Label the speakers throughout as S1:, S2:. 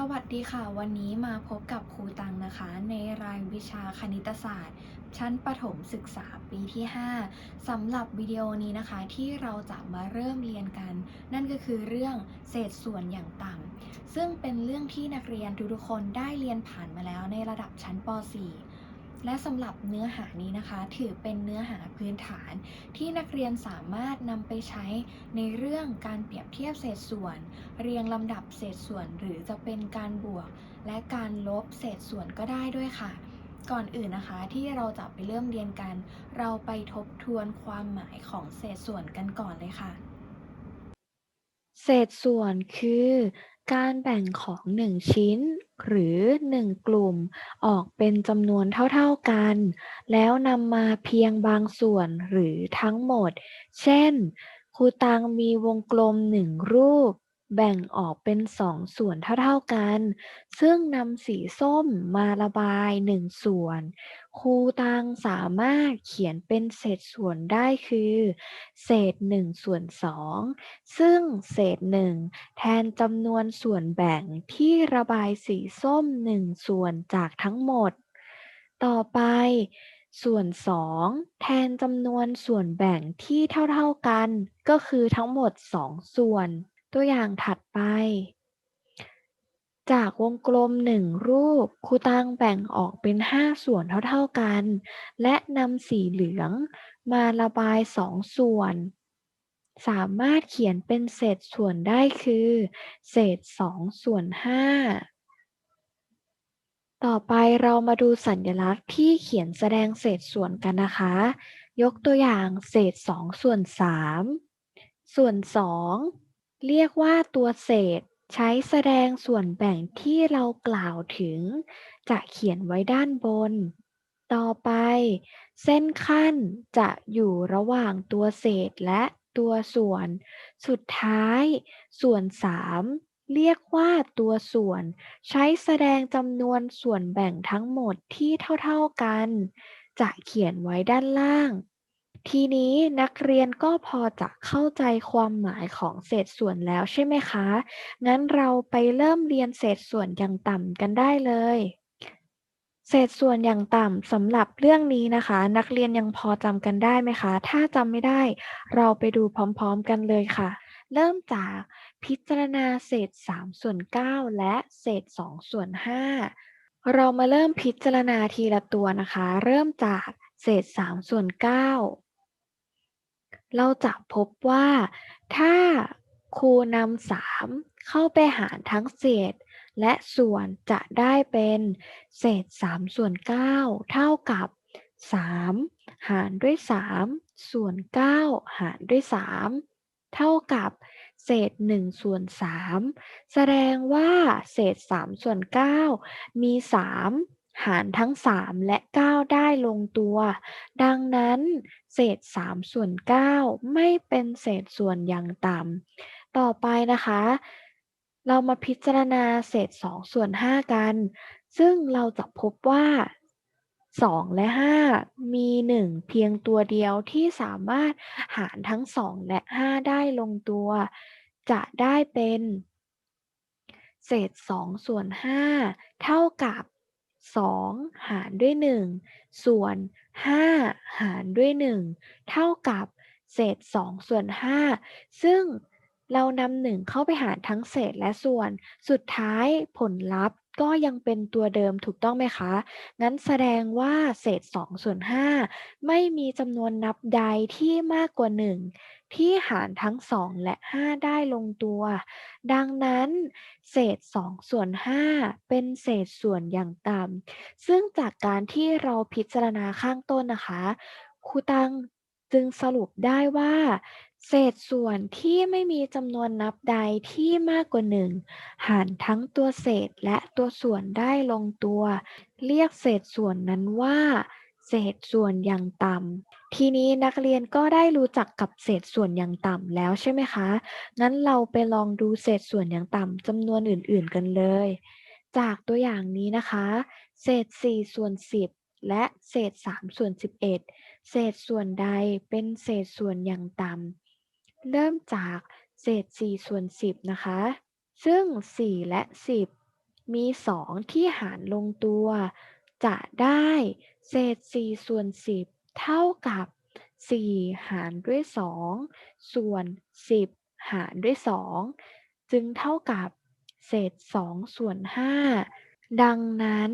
S1: สวัสดีค่ะ วันนี้มาพบกับครูตังนะคะ ในรายวิชาคณิตศาสตร์ ชั้นประถมศึกษาปีที่ 5สำหรับวิดีโอนี้นะคะ ที่เราจะมาเริ่มเรียนกัน นั่นก็คือเรื่องเศษส่วนอย่างต่ำซึ่งเป็นเรื่องที่นักเรียนทุกๆคนได้เรียนผ่านมาแล้วในระดับชั้นป .4 และสำหรับเนื้อหานี้นะคะ ถือเป็นเนื้อหาพื้นฐาน ที่นักเรียนสามารถนำไปใช้ในเรื่องการเปรียบเทียบเศษส่วน เรียงลำดับเศษส่วน หรือจะเป็นการบวก และการลบเศษส่วนก็ได้ด้วยค่ะ ก่อนอื่นนะคะที่เราจะไปเริ่มเรียนกัน เราไปทบทวนความหมายของเศษส่วนกันก่อนเลยค่ะ
S2: เศษส่วนคือ การแบ่งของหนึ่งชิ้น หรือหนึ่งกลุ่มออกเป็นจำนวนเท่าๆกัน แล้วนำมาเพียงบางส่วนหรือทั้งหมด เช่น ครูตังมีวงกลมหนึ่งรูป แบ่งออกเป็นสองส่วนเท่าๆกัน ซึ่งนำสีส้มมาระบายหนึ่งส่วน ครูตังสามารถเขียนเป็นเศษส่วนได้คือ เศษหนึ่งส่วนสอง ซึ่งเศษหนึ่งแทนจำนวนส่วนแบ่งที่ระบายสีส้มหนึ่งส่วนจากทั้งหมด ต่อไปส่วนสองแทนจำนวนส่วนแบ่งที่เท่า ๆกัน ก็คือทั้งหมดสองส่วน ตัวอย่างถัดไป จากวงกลมหนึ่งรูปครูตังแบ่งออกเป็นห้าส่วนเท่าๆกัน และนำสีเหลืองมาระบายสองส่วน สามารถเขียนเป็นเศษส่วนได้คือ เศษสองส่วนห้าต่อไปเรามาดูสัญลักษณ์ที่เขียนแสดงเศษส่วนกันนะคะ ยกตัวอย่างเศษสองส่วนสามส่วนสอง เรียกว่าตัวเศษใช้แสดงส่วนแบ่งที่เรากล่าวถึง จะเขียนไว้ด้านบน ต่อไป เส้นขั้นจะอยู่ระหว่างตัวเศษและตัวส่วน สุดท้าย ส่วนสามเรียกว่าตัวส่วน ใช้แสดงจำนวนส่วนแบ่งทั้งหมดที่เท่า ๆกัน จะเขียนไว้ด้านล่าง ทีนี้นักเรียนก็พอจะเข้าใจความหมายของเศษส่วนแล้วใช่ไหมคะ งั้นเราไปเริ่มเรียนเศษส่วนอย่างต่ำกันได้เลย เศษส่วนอย่างต่ำสำหรับเรื่องนี้นะคะ นักเรียนยังพอจำกันได้ไหมคะ ถ้าจำไม่ได้ เราไปดูพร้อมๆกันเลยค่ะ เริ่มจากพิจารณาเศษ3ส่วน9และเศษ2ส่วน5เรามาเริ่มพิจารณาทีละตัวนะคะ เริ่มจากเศษ3ส่วน9 เราจะพบว่าถ้าครูนำ3เข้าไปหารทั้งเศษ และส่วนจะได้เป็นเศษ3ส่วน9เท่ากับ 3 หารด้วย 3 ส่วน 9 หารด้วย 3 เท่ากับเศษ1ส่วน3แสดงว่าเศษ3ส่วน9มี 3 หารทั้ง 3 และ 9 ได้ลงตัว ดังนั้น เศษ 3 ส่วน 9 ไม่เป็นเศษส่วนอย่างต่ำ ต่อไปนะคะ เรามาพิจารณาเศษ 2 ส่วน 5 กัน ซึ่งเราจะพบว่า 2 และ 5 มี 1 เพียงตัวเดียวที่สามารถหารทั้ง 2 และ 5 ได้ลงตัว จะได้เป็น เศษ 2 ส่วน 5 เท่ากับ 2 หารด้วย 1 ส่วน 5 หารด้วย 1 เท่ากับเศษ 2 ส่วน 5 ซึ่งเรานำหนึ่งเข้าไปหารทั้งเศษและส่วน สุดท้ายผลลัพธ์ ก็ยังเป็นตัวเดิมถูกต้องไหมคะ งั้นแสดงว่าเศษ2ส่วน5ไม่มีจำนวนนับใดที่มากกว่า 1 ที่หารทั้ง 2 และ 5 ได้ลงตัว ดังนั้นเศษ2ส่วน5เป็นเศษส่วนอย่างต่ำซึ่งจากการที่เราพิจารณาข้างต้นนะคะครูตัง จึงสรุปได้ว่า เศษส่วนที่ไม่มีจำนวนนับใดที่มากกว่า1หารทั้งตัวเศษและตัวส่วนได้ลงตัว เรียกเศษส่วนนั้นว่า เศษส่วนอย่างต่ำทีนี้นักเรียนก็ได้รู้จักกับเศษส่วนอย่างต่ำแล้วใช่ไหมคะ งั้นเราไปลองดูเศษส่วนอย่างต่ำจำนวนอื่น ๆ กันเลย จากตัวอย่างนี้นะคะ เศษ4ส่วน10และเศษ3ส่วน11 เศษส่วนใดเป็นเศษส่วนอย่างต่ำเริ่มจากเศษ4ส่วน10 นะคะ ซึ่ง 4 และ 10 มี 2 ที่หารลงตัว จะได้เศษ4ส่วน10 เท่ากับ 4 หารด้วย 2 ส่วน 10 หารด้วย 2 จึงเท่ากับเศษ 2 ส่วน 5 ดังนั้น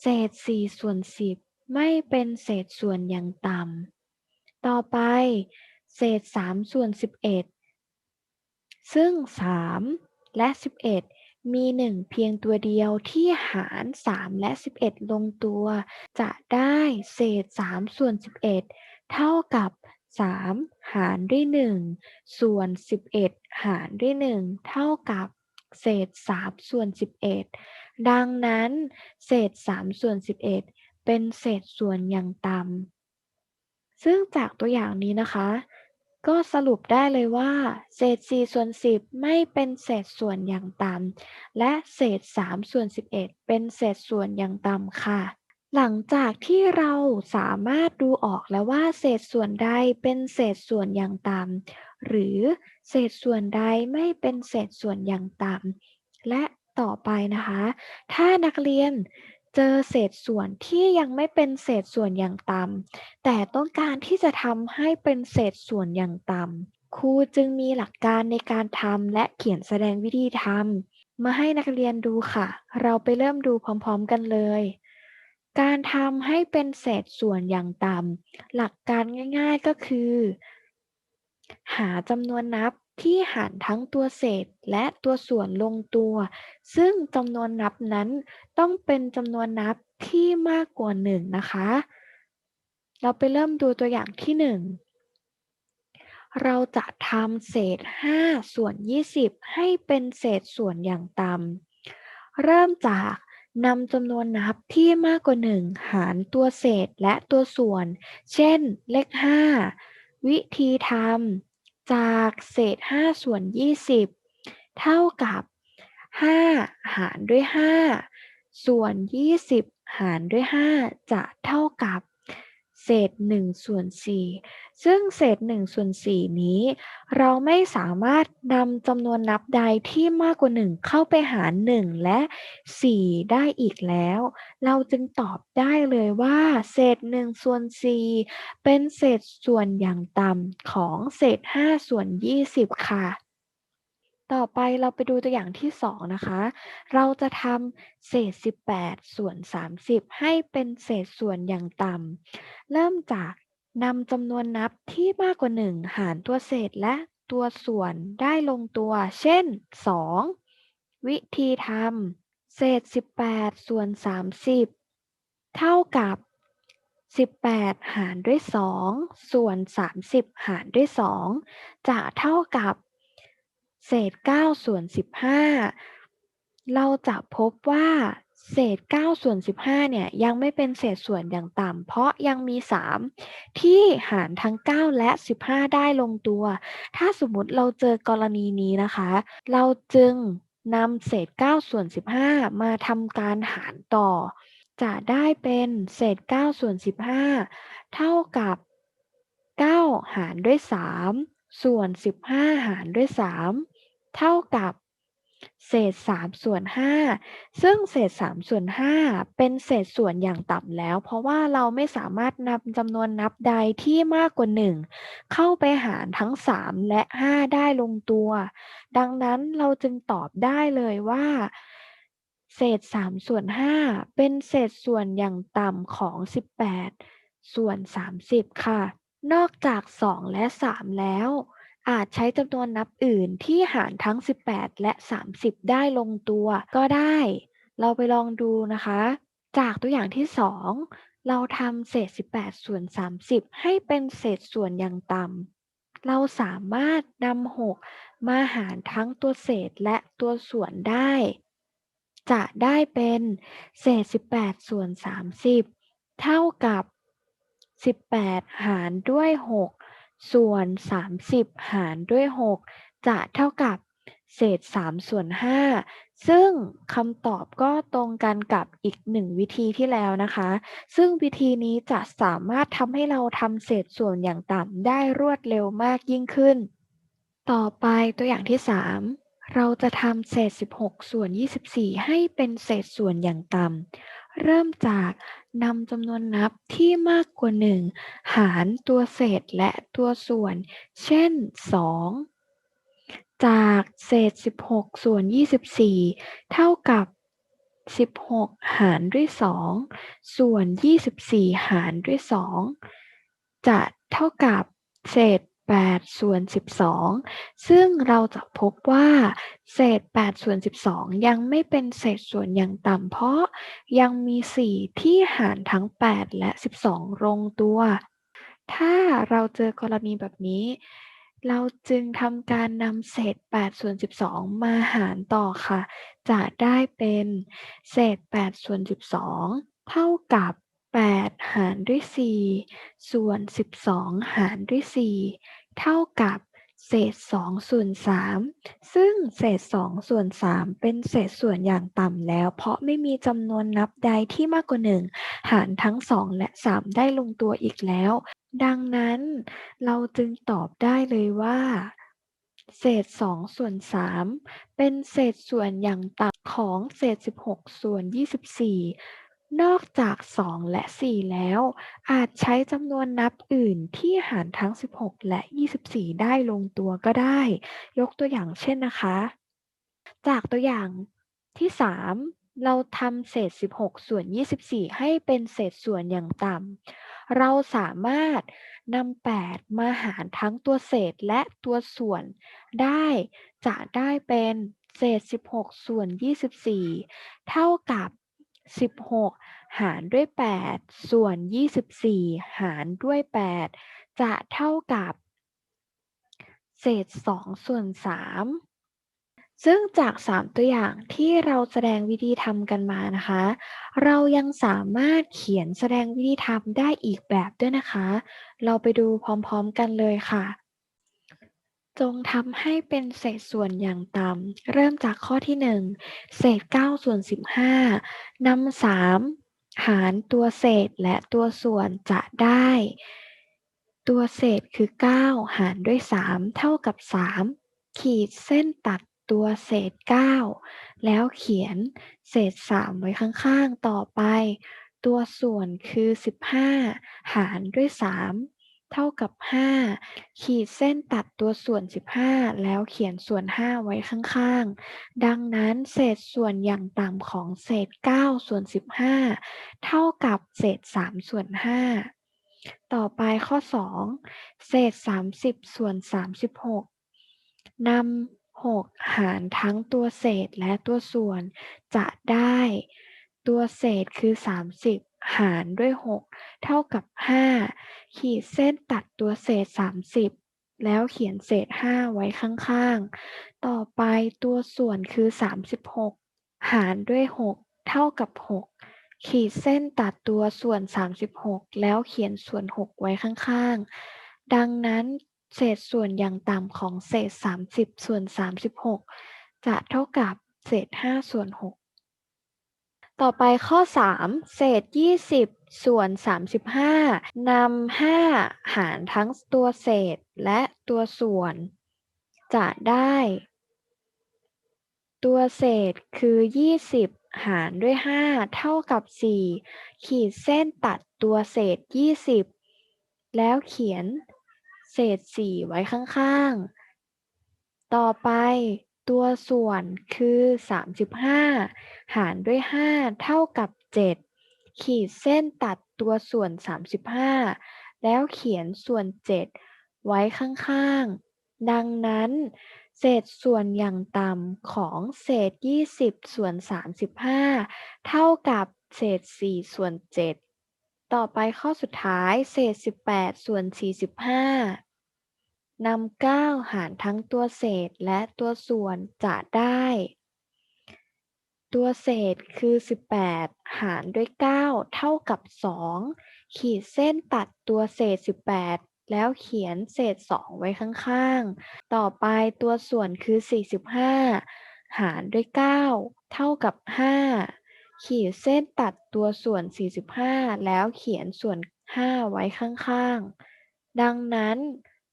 S2: เศษ 4 ส่วน 10 ไม่เป็นเศษส่วนอย่างต่ำ ต่อไป เศษ 3 ส่วน 11 ซึ่ง 3 และ 11 มี 1 เพียงตัวเดียวที่หาร 3 และ 11 ลงตัว จะได้เศษ 3 ส่วน 11 เท่ากับ 3 หารด้วย 1 ส่วน 11 หารด้วย 1 เท่ากับเศษ 3 ส่วน 11 ดังนั้น เศษ 3 ส่วน 11 เป็นเศษส่วนอย่างต่ำซึ่งจากตัวอย่างนี้นะคะ ก็สรุปได้เลยว่า เศษ 4 ส่วน 10 ไม่เป็นเศษส่วนอย่างต่ำและเศษ 3 ส่วน 11 เป็นเศษส่วนอย่างต่ำค่ะ หลังจากที่เราสามารถดูออกแล้วว่า เศษส่วนใดเป็นเศษส่วนอย่างต่ำหรือเศษส่วนใดไม่เป็นเศษส่วนอย่างต่ำและต่อไปนะคะ ถ้านักเรียน เจอเศษส่วนที่ยังไม่เป็นเศษส่วนอย่างต่ำแต่ต้องการที่จะทำให้เป็นเศษส่วนอย่างต่ำครูจึงมีหลักการในการทำและเขียนแสดงวิธีทำมาให้นักเรียนดูค่ะ เราไปเริ่มดูพร้อม ๆ กันเลย การทำให้เป็นเศษส่วนอย่างต่ำหลักการง่าย ๆก็คือ หาจำนวนนับ ที่หารทั้งตัวเศษและตัวส่วนลงตัว ซึ่งจำนวนนับนั้นต้องเป็นจำนวนนับที่มากกว่า1นะคะ เราไปเริ่มดูตัวอย่างที่1เราจะทำเศษ 5 ส่วน 20 ให้เป็นเศษส่วนอย่างต่ำ เริ่มจากนำจำนวนนับที่มากกว่า 1 หารตัวเศษและตัวส่วน เช่น เลข 5 วิธีทำ จากเศษ 5 ส่วน 20 เท่ากับ 5 หารด้วย 5 ส่วน 20 หารด้วย 5 จะเท่ากับ เศษ1ส่วน4ซึ่งเศษ1ส่วน4นี้ เราไม่สามารถนำจำนวนนับใดที่มากกว่า 1 เข้าไปหาร 1 และ 4 ได้อีกแล้ว เราจึงตอบได้เลยว่า เศษ1ส่วน4เป็นเศษส่วนอย่างต่ำของเศษ5ส่วน20 ค่ะ ต่อไปเราไปดูตัวอย่างที่ 2 นะคะ เราจะทำเศษ 18 ส่วน 30 ให้เป็นเศษส่วนอย่างต่ำ เริ่มจากนำจำนวนนับที่มากกว่า 1 หารตัวเศษและตัวส่วนได้ลงตัว เช่น 2 วิธีทำเศษ 18 ส่วน 30 เท่ากับ 18 หารด้วย 2 ส่วน 30 หารด้วย 2 จะเท่ากับ เศษ 9 ส่วน 15 เราจะพบว่าเศษ 9 ส่วน 15 เนี่ย ยังไม่เป็นเศษส่วนอย่างต่ำ เพราะยังมี 3 ที่หารทั้ง 9 และ 15 ได้ลงตัว ถ้าสมมติเราเจอกรณีนี้นะคะ เราจึงนำเศษ 9 ส่วน 15 มาทำการหารต่อ จะได้เป็นเศษ 9 ส่วน 15 เท่ากับ 9 หารด้วย 3 ส่วน 15 หารด้วย 3 เท่ากับเศษ3ส่วน5ซึ่งเศษ3ส่วน5เป็นเศษส่วนอย่างต่ำแล้ว เพราะว่าเราไม่สามารถนำจำนวนนับใดที่มากกว่า 1 เข้าไปหารทั้ง 3 และ 5 ได้ลงตัว ดังนั้นเราจึงตอบได้เลยว่า เศษ3ส่วน5เป็นเศษส่วนอย่างต่ำของ 18 ส่วน 30 ค่ะ นอกจาก 2 และ 3 แล้ว อาจใช้จำนวนนับอื่นที่หารทั้ง 18 และ 30 ได้ลงตัวก็ได้ เราไปลองดูนะคะ จากตัวอย่างที่ 2 เราทำเศษ 18 ส่วน 30 ให้เป็นเศษส่วนอย่างต่ำ เราสามารถนำ6มาหารทั้งตัวเศษและตัวส่วนได้ จะได้เป็นเศษ 18 ส่วน 30 เท่ากับ 18 หารด้วย 6 ส่วน 30 หารด้วย 6 จะเท่ากับเศษ 3 ส่วน 5 ซึ่งคำตอบก็ตรงกันกับอีกหนึ่งวิธีที่แล้วนะคะ ซึ่งวิธีนี้จะสามารถทำให้เราทำเศษส่วนอย่างต่ำได้รวดเร็วมากยิ่งขึ้น ต่อไปตัวอย่างที่ 3 เราจะทำเศษ 16 ส่วน 24 ให้เป็นเศษส่วนอย่างต่ำ เริ่มจากนำจำนวนนับที่มากกว่า 1 หารตัวเศษและตัวส่วน เช่น 2 จากเศษ 16 ส่วน 24 เท่ากับ 16 หารด้วย 2 ส่วน 24 หารด้วย 2 จะเท่ากับเศษ 8 ส่วน 12 ซึ่งเราจะพบว่าเศษ 8 ส่วน 12 ยังไม่เป็นเศษส่วนอย่างต่ำเพราะยังมี 4 ที่หารทั้ง 8 และ 12 ลงตัว ถ้าเราเจอกรณีแบบนี้ เราจึงทำการนำเศษ 8 ส่วน 12 มาหารต่อค่ะ จะได้เป็นเศษ 8 ส่วน 12 เท่ากับ 8 หารด้วย 4 ส่วน 12 หารด้วย 4 เท่ากับเศษ2ส่วน3ซึ่งเศษ2ส่วน3เป็นเศษส่วนอย่างต่ำแล้ว เพราะไม่มีจำนวนนับใดที่มากกว่า 1 หารทั้ง 2 และ 3 ได้ลงตัวอีกแล้ว ดังนั้นเราจึงตอบได้เลยว่า เศษ2ส่วน3เป็นเศษส่วนอย่างต่ำของเศษ 16 ส่วน 24 นอกจาก 2 และ 4 แล้ว อาจใช้จำนวนนับอื่นที่หารทั้ง 16 และ 24 ได้ลงตัวก็ได้ ยกตัวอย่างเช่นนะคะ จากตัวอย่างที่ 3 เราทำเศษ 16 ส่วน 24 ให้เป็นเศษส่วนอย่างต่ำ เราสามารถนำ 8 มาหารทั้งตัวเศษและตัวส่วนได้จะได้เป็นเศษ 16 ส่วน 24 เท่ากับ 16หารด้วย8ส่วน24หารด้วย8จะเท่ากับ เศษ2ส่วน3ซึ่งจาก 3 ตัวอย่างที่เราแสดงวิธีทำกันมานะคะ เรายังสามารถเขียนแสดงวิธีทำได้อีกแบบด้วยนะคะ เราไปดูพร้อมๆกันเลยค่ะ จงทำให้เป็นเศษส่วนอย่างต่ำ เริ่มจากข้อที่ 1 เศษ 9 ส่วน 15นำ3 หารตัวเศษและตัวส่วนจะได้ ตัวเศษคือ 9 หารด้วย 3 เท่ากับ 3 ขีดเส้นตัดตัวเศษ 9 แล้วเขียนเศษ 3 ไว้ข้างๆ ต่อไป ตัวส่วนคือ 15 หารด้วย 3 เท่ากับ 5 ขีดเส้นตัดตัวส่วน 15 แล้วเขียนส่วน 5 ไว้ข้างๆ ดังนั้นเศษส่วนอย่างต่ำของเศษ 9 ส่วน 15 เท่ากับเศษ 3 ส่วน 5 ต่อไปข้อ 2 เศษ 30 ส่วน 36นำ6 หารทั้งตัวเศษและตัวส่วนจะได้ ตัวเศษคือ 30 หารด้วย 6 เท่ากับ 5 ขีดเส้นตัดตัวเศษ 30 แล้วเขียนเศษ 5 ไว้ข้างๆ ต่อไปตัวส่วนคือ 36 หารด้วย 6 เท่ากับ 6 ขีดเส้นตัดตัวส่วน 36 แล้วเขียนส่วน 6 ไว้ข้างๆ ดังนั้นเศษส่วนอย่างต่ำของเศษ 30 ส่วน 36 จะเท่ากับเศษ 5 ส่วน 6 ต่อไปข้อ 3 เศษ 20 ส่วน 35นำ5หารทั้งตัวเศษและตัวส่วน จะได้ ตัวเศษคือ 20 หารด้วย 5 เท่ากับ 4 ขีดเส้นตัดตัวเศษ 20 แล้วเขียนเศษ 4 ไว้ข้างๆ ต่อไป ตัวส่วนคือ 35 หารด้วย 5 เท่ากับ 7 ขีดเส้นตัดตัวส่วน 35 แล้วเขียนส่วน 7 ไว้ข้างๆ ดังนั้น เศษส่วนอย่างต่ำของเศษ 20 ส่วน 35 เท่ากับเศษ 4 ส่วน 7 ต่อไปข้อสุดท้ายเศษ 18 ส่วน 45 นำ9หารทั้งตัวเศษและตัวส่วนจะได้ ตัวเศษคือ 18 หารด้วย 9 เท่ากับ 2 ขีดเส้นตัดตัวเศษ 18 แล้วเขียนเศษ 2 ไว้ข้างๆ ต่อไปตัวส่วนคือ 45 หารด้วย 9 เท่ากับ 5 ขีดเส้นตัดตัวส่วน 45 แล้วเขียนส่วน 5 ไว้ข้างๆ ดังนั้น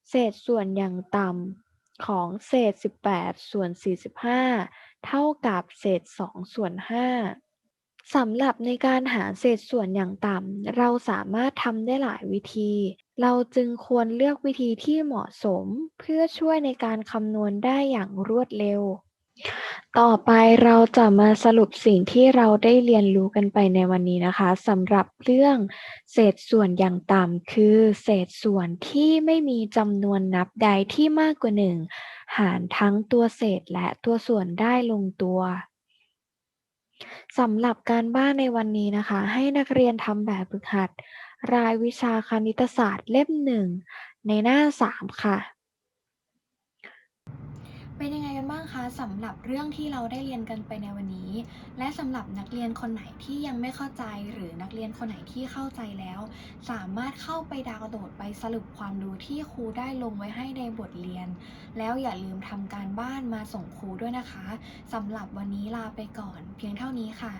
S2: เศษส่วนอย่างต่ำของเศษ 18 ส่วน 45 เท่ากับเศษ 2 ส่วน 5 สำหรับในการหาเศษส่วนอย่างต่ำเราสามารถทำได้หลายวิธี เราจึงควรเลือกวิธีที่เหมาะสม เพื่อช่วยในการคำนวณได้อย่างรวดเร็ว ต่อไปเราจะมาสรุปสิ่งที่เราได้เรียนรู้กันไปในวันนี้นะคะสำหรับเรื่องเศษส่วนอย่างต่ำคือ เศษส่วนที่ไม่มีจำนวนนับใดที่มากกว่าหนึ่งหารทั้งตัวเศษและตัวส่วนได้ลงตัวสำหรับการบ้านในวันนี้นะคะ ให้นักเรียนทำแบบฝึกหัด รายวิชาคณิตศาสตร์เล่มหนึ่งในหน้าสามค่ะ
S1: เป็นยังไงกันบ้างคะสำหรับเรื่องที่เราได้เรียนกันไปในวันนี้ และสำหรับนักเรียนคนไหนที่ยังไม่เข้าใจหรือนักเรียนคนไหนที่เข้าใจแล้ว สามารถเข้าไปดาวน์โหลดไปสรุปความรู้ที่ครูได้ลงไว้ให้ในบทเรียน แล้วอย่าลืมทำการบ้านมาส่งครูด้วยนะคะสำหรับวันนี้ลาไปก่อน เพียงเท่านี้ค่ะ